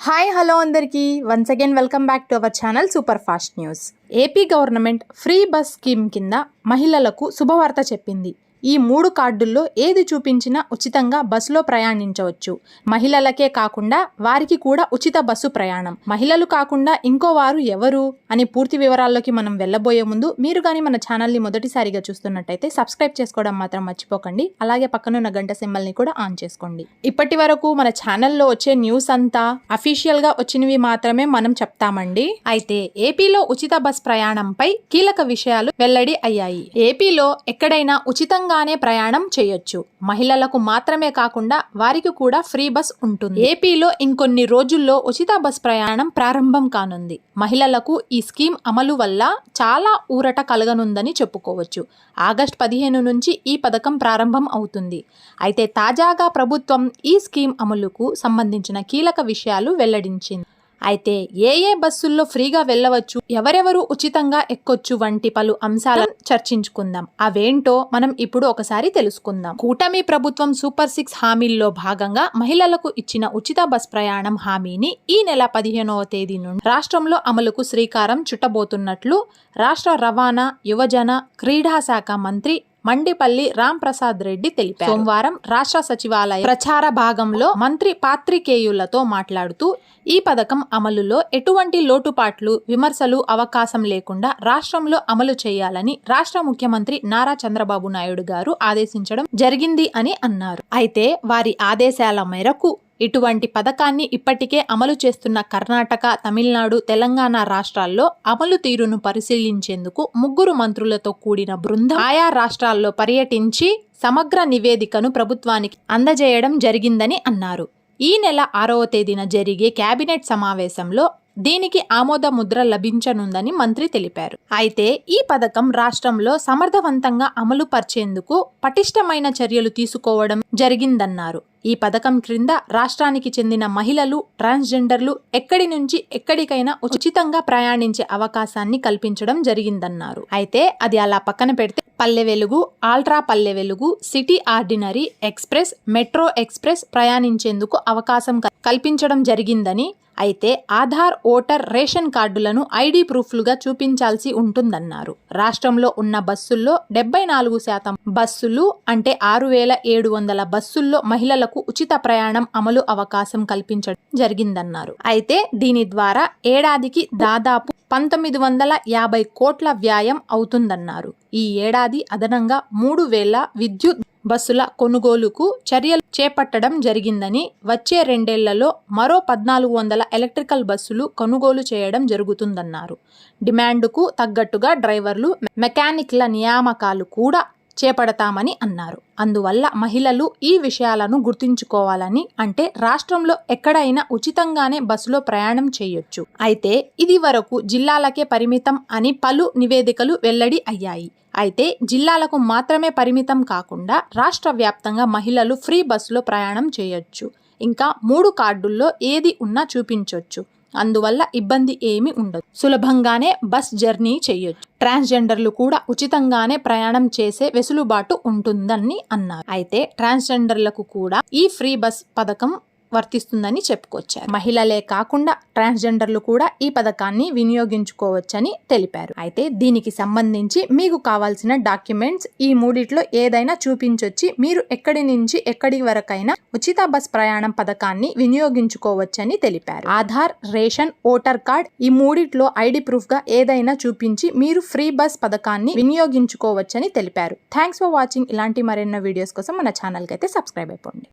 Hi hello అందరికీ. Once again welcome back to our channel super fast news AP government free bus scheme కింద మహిళలకు శుభవార్త చెప్పింది. ఈ మూడు కార్డుల్లో ఏది చూపించినా ఉచితంగా బస్సులో ప్రయాణించవచ్చు. మహిళలకే కాకుండా వారికి కూడా ఉచిత బస్సు ప్రయాణం. మహిళలు కాకుండా ఇంకో వారు ఎవరు? అని పూర్తి వివరాల్లోకి మనం వెళ్ళబోయే ముందు మీరు కానీ మన ఛానల్ని మొదటిసారిగా చూస్తున్నట్టయితే సబ్స్క్రైబ్ చేసుకోవడం మాత్రం మర్చిపోకండి. అలాగే పక్కనున్న గంట సింబల్ని కూడా ఆన్ చేసుకోండి. ఇప్పటి వరకు మన ఛానల్లో వచ్చే న్యూస్ అంతా అఫీషియల్గా వచ్చినవి మాత్రమే మనం చెప్తామండి. అయితే ఏపీలో ఉచిత బస్ ప్రయాణంపై కీలక విషయాలు వెల్లడి అయ్యాయి. ఏపీలో ఎక్కడైనా ఉచితంగా ఉచితంగానే ప్రయాణం చేయొచ్చు. మహిళలకు మాత్రమే కాకుండా వారికి కూడా ఫ్రీ బస్ ఉంటుంది. ఏపీలో ఇంకొన్ని రోజుల్లో ఉచిత బస్ ప్రయాణం ప్రారంభం కానుంది. మహిళలకు ఈ స్కీమ్ అమలు వల్ల చాలా ఊరట కలగనుందని చెప్పుకోవచ్చు. ఆగస్ట్ పదిహేను నుంచి ఈ పథకం ప్రారంభం అవుతుంది. అయితే తాజాగా ప్రభుత్వం ఈ స్కీమ్ అమలుకు సంబంధించిన కీలక విషయాలు వెల్లడించింది. అయితే ఏ ఏ బస్సుల్లో ఫ్రీగా వెళ్ళవచ్చు ఎవరెవరు ఉచితంగా ఎక్కొచ్చు వంటి పలు అంశాలను చర్చించుకుందాం. అవేంటో మనం ఇప్పుడు ఒకసారి తెలుసుకుందాం. కూటమి ప్రభుత్వం సూపర్ సిక్స్ హామీల్లో భాగంగా మహిళలకు ఇచ్చిన ఉచిత బస్ ప్రయాణం హామీని ఈ నెల పదిహేనవ తేదీ నుండి రాష్ట్రంలో అమలుకు శ్రీకారం చుట్టబోతున్నట్లు రాష్ట్ర రవాణా యువజన క్రీడా శాఖ మంత్రి మండిపల్లి రాంప్రసాద్ రెడ్డి తెలిపారు. సోమవారం రాష్ట్ర సచివాలయ ప్రచార భాగంలో మంత్రి పాత్రికేయులతో మాట్లాడుతూ ఈ పథకం అమలులో ఎటువంటి లోటుపాట్లు విమర్శలు అవకాశం లేకుండా రాష్ట్రంలో అమలు చేయాలని రాష్ట్ర ముఖ్యమంత్రి నారా చంద్రబాబు నాయుడు గారు ఆదేశించడం జరిగింది అని అన్నారు. అయితే వారి ఆదేశాల మేరకు ఇటువంటి పథకాన్ని ఇప్పటికే అమలు చేస్తున్న కర్ణాటక తమిళనాడు తెలంగాణ రాష్ట్రాల్లో అమలు తీరును పరిశీలించేందుకు ముగ్గురు మంత్రులతో కూడిన బృందం ఆయా రాష్ట్రాల్లో పర్యటించి సమగ్ర నివేదికను ప్రభుత్వానికి అందజేయడం జరిగిందని అన్నారు. ఈ నెల ఆరవ తేదీన జరిగే కేబినెట్ సమావేశంలో దీనికి ఆమోద ముద్ర లభించనుందని మంత్రి తెలిపారు. అయితే ఈ పథకం రాష్ట్రంలో సమర్థవంతంగా అమలు పరిచేందుకు పటిష్టమైన చర్యలు తీసుకోవడం జరిగిందన్నారు. ఈ పథకం క్రింద రాష్ట్రానికి చెందిన మహిళలు ట్రాన్స్జెండర్లు ఎక్కడి నుంచి ఎక్కడికైనా ఉచితంగా ప్రయాణించే అవకాశాన్ని కల్పించడం జరిగిందన్నారు. అయితే అది అలా పక్కన పెడితే Palle Velugu ultra Palle Velugu city ordinary express metro express ప్రయాణించేందుకు అవకాశం కల్పించడం జరిగిందని అయితే ఆధార్ ఓటర్ రేషన్ కార్డులను ఐడి ప్రూఫ్లుగా చూపించాల్సి ఉంటుందన్నారు. రాష్ట్రంలో ఉన్న బస్సుల్లో డెబ్బై నాలుగు శాతం బస్సులు అంటే ఆరు వేల ఏడు వందల బస్సుల్లో మహిళలకు ఉచిత ప్రయాణం అమలు అవకాశం కల్పించడం జరిగిందన్నారు. అయితే దీని ద్వారా ఏడాదికి దాదాపు పంతొమ్మిది వందల యాభై కోట్ల వ్యాయం అవుతుందన్నారు. ఈ ఏడాది అదనంగా మూడు వేల విద్యుత్ బస్సుల కొనుగోలుకు చర్యలు చేపట్టడం జరిగిందని వచ్చే రెండేళ్ళలో మరో పద్నాలుగు వందల ఎలక్ట్రికల్ బస్సులు కొనుగోలు చేయడం జరుగుతుందన్నారు. డిమాండ్కు తగ్గట్టుగా డ్రైవర్లు మెకానిక్ల నియామకాలు కూడా చేపడతామని అన్నారు. అందువల్ల మహిళలు ఈ విషయాలను గుర్తుంచుకోవాలని అంటే రాష్ట్రంలో ఎక్కడైనా ఉచితంగానే బస్సులో ప్రయాణం చేయొచ్చు. అయితే ఇది వరకు జిల్లాలకే పరిమితం అని పలు నివేదికలు వెల్లడి అయ్యాయి. అయితే జిల్లాలకు మాత్రమే పరిమితం కాకుండా రాష్ట్ర వ్యాప్తంగా మహిళలు ఫ్రీ బస్సులో ప్రయాణం చేయొచ్చు. ఇంకా మూడు కార్డుల్లో ఏది ఉన్నా చూపించవచ్చు అందువల్ల ఇబ్బంది ఏమీ ఉండదు. సులభంగానే బస్ జర్నీ చేయొచ్చు. ట్రాన్స్జెండర్లు కూడా ఉచితంగానే ప్రయాణం చేసే వెసులుబాటు ఉంటుందని అన్నారు. అయితే ట్రాన్స్జెండర్లకు కూడా ఈ ఫ్రీ బస్ పథకం వర్తిస్తుందని చెప్పుకొచ్చారు. మహిళలే కాకుండా ట్రాన్స్జెండర్లు కూడా ఈ పథకాన్ని వినియోగించుకోవచ్చని తెలిపారు. అయితే దీనికి సంబంధించి మీకు కావాల్సిన డాక్యుమెంట్స్ ఈ మూడిట్లో ఏదైనా చూపించొచ్చి మీరు ఎక్కడి నుంచి ఎక్కడి వరకైనా ఉచిత బస్ ప్రయాణం పథకాన్ని వినియోగించుకోవచ్చని తెలిపారు. ఆధార్ రేషన్ ఓటర్ కార్డ్ ఈ మూడిట్లో ఐడి ప్రూఫ్గా ఏదైనా చూపించి మీరు ఫ్రీ బస్ పథకాన్ని వినియోగించుకోవచ్చని తెలిపారు. Thanks for watching. ఇలాంటి మరెన్నో వీడియోస్ కోసం మన ఛానల్కి అయితే సబ్స్క్రైబ్ అయిపోండి.